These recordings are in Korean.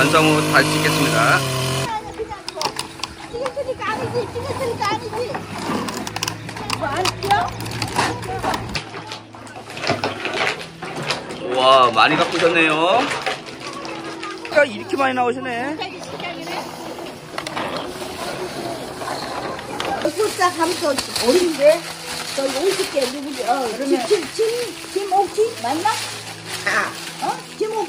완성 후 다시 찍겠습니다. 찍었으니까 아니지, 찍었으니까 아니지. 뭐안 찍어? 와, 많이 갖고 오셨네요. 야, 이렇게 많이 나오시네. 술사 감소 어린데 저 50개 누구지? 어, 그러면 김, 김, 김옥지 맞나? 아. 어?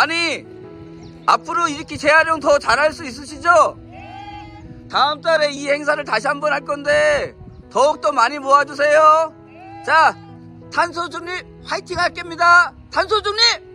아니 앞으로 이렇게 재활용 더 잘할 수 있으시죠? 다음 달에 이 행사를 다시 한번 할 건데 더욱더 많이 모아주세요. 자, 탄소 중립 화이팅 할게입니다 탄소 중립!